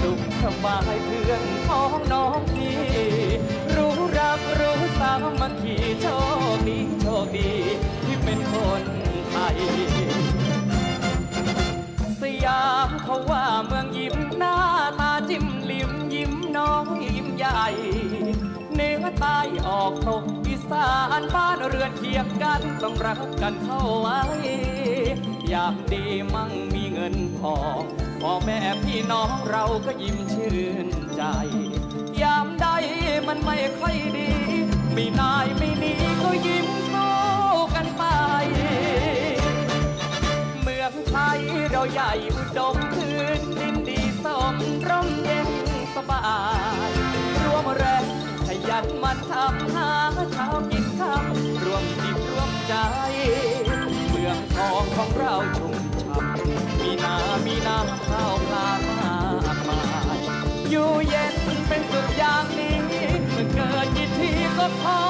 สุขสบายเพื่อนของน้องพี่รู้รักรู้สามัคคีโชคดีโชคดีที่เป็นคนไทย สยามเขาว่าเมืองยิ้มหน้าตาจิ้มลิ้มยิ้มน้องยิ้มใหญ่เหนือใต้ออกตกอีสานบ้านเรือนเคียงกันต้องรักกันเข้าไว้ อยากดีมั่งมีเงินพอพ่อแม่พี่น้องเราก็ยิ้มชื่นใจ ยามใดมันไม่ค่อยดีไม่นายไม่หนีก็ยิ้มสู้กันไป เมืองไทยเราใหญ่อุดมพื้นดินดีสมร่มเย็นสบายรวมแรงขยันมันทำหาเช้ากินค่ำรวมจิตรวมใจ ของเราชุ่มช่ำมีนามีน้ำข้าวปลามากมายอยู่เย็นเป็นสุขอย่างนี้เมื่อเกิดกี่ทีก็พอ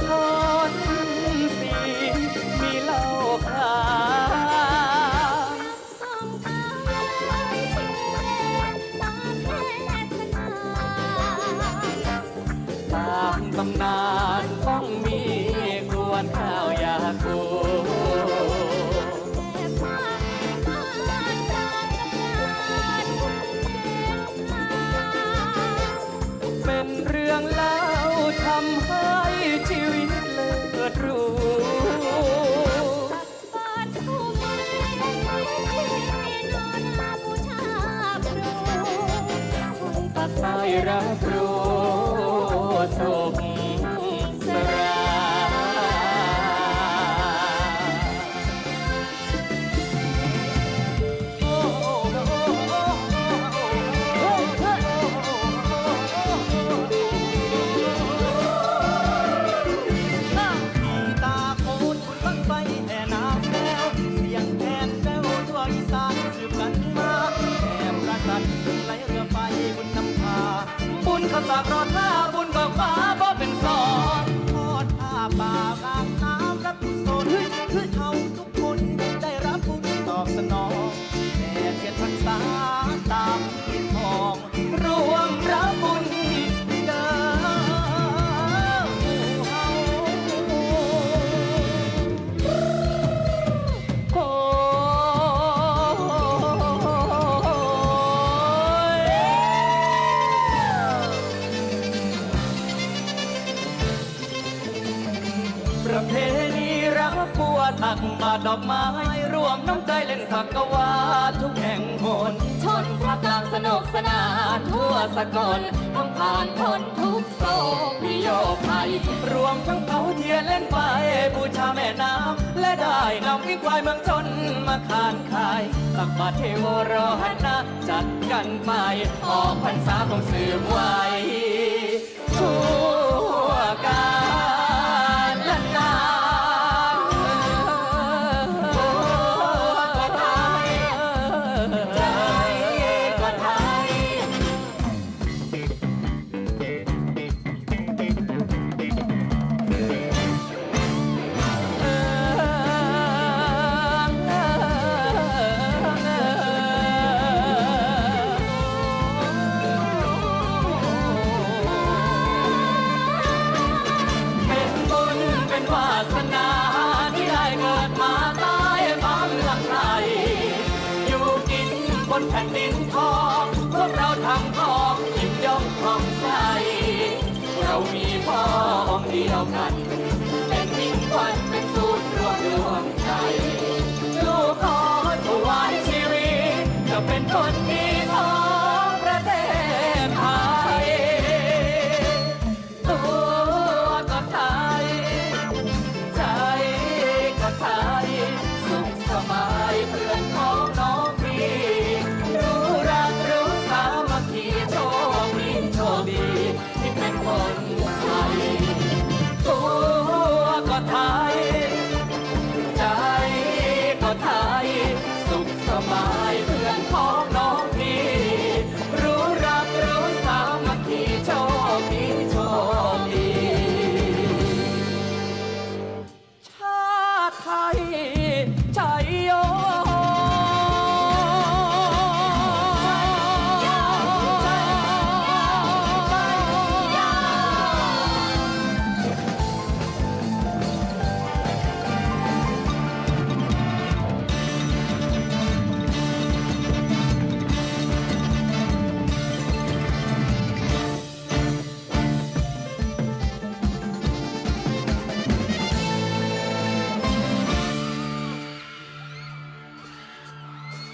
อ รับรู้ ประเพณีรับบัวตักบาตรดอกไม้รวมน้ำใจเล่นสักกวาทุกแห่งหนชนพระกลางสนุกสนานทั่วสกลต้องผ่านพ้นทุกโศกพิโยคไทยรวมทั้งเผาเทียนเล่นไฟบูชาแม่น้ำและได้นำวิควายเมืองชนมาขานขายตักบาตรเทโวรอหนะจัดกันไปออกพรรษาของสืบไว้ทั่ว ผ่นดินทองพวกเราทำทองยิ้มย่องผ่องใสเรามีพ่อองค์เดียวกันเป็นมิ่งขวัญ